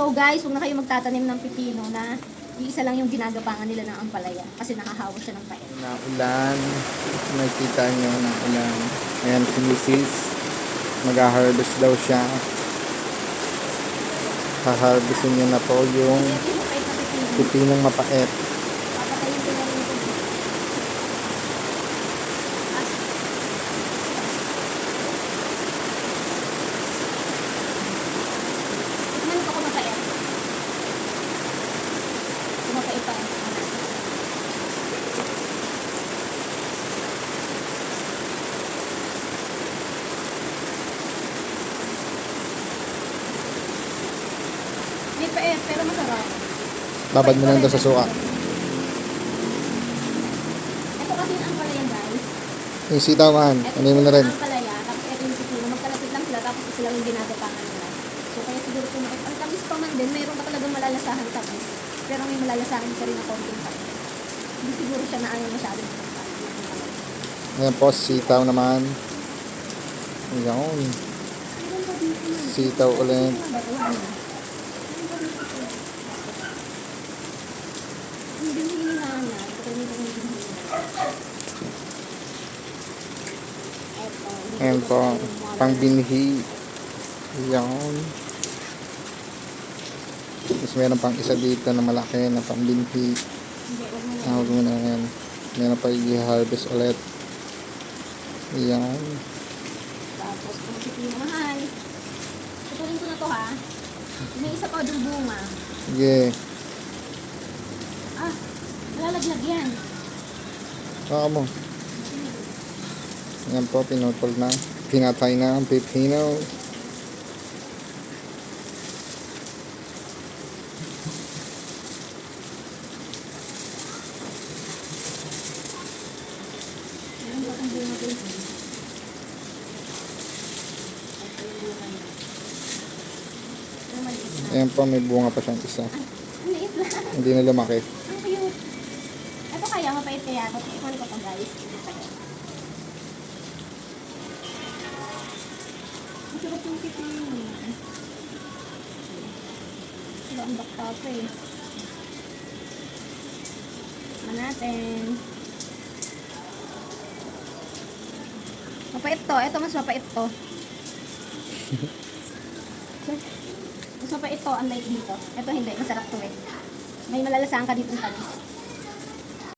So guys, huwag na kayo magtatanim ng pipino na iisa lang yung ginagapangan nila ng ampalaya kasi nakahawa siya ng pait. Na ulan. Nakikita nyo ng ulan. Ayan si Mrs. Mag-harvest daw siya. Haharvestin niya na po yung na pipinong mapait. papatayin ko na rin ito. Ah, Tikman ko kung mapait. Kung mapait pa. May pait, pero masarap. Babad mo lang daw sa suka. Ito kasi yung ampalaya guys. Yung sitaw man, Ito ano mo na rin. yung ampalaya, tapos ito yung pipino. Magkalapit lang sila, tapos sila yung ginagapangan nila. So kaya siguro kung makit, ang tamis pa man din, mayroon ka talagang malalasahan tamis. Pero may malalasahan ka rin na konting tamis. Hindi siguro siya na ayaw masyado. Ayan po, sitaw naman. Ayan. Sitaw ulit. Ito? Ang binihinahan na. Ito. Ito. Ayan po, pang binhi. Ayan. Tapos meron pang isa dito na malaki na pang binhi. Hindi. Tawag mo na yan. Meron pa i-harvest ulit. Ayan. Tapos kung pipino mahal. Tuturin ko na to ha. May isa pa doon bunga. Sige. Ah, malalaglag yan. Baka mo. Ayan po, pinutol na. Pinatay na ang pipino. Ayan po, may bunga pa siyang isa. Hindi na lumaki. Ito kaya, ito. Tikman ko to guys. Mapait. Masarap yung pipino. Diba ang bakta pa eh. Tikman natin. Mapait to. Ito mas mapait to. mas mapait to unlike dito. Ito hindi. Masarap to eh. May malalasahan ka dito ng tamis.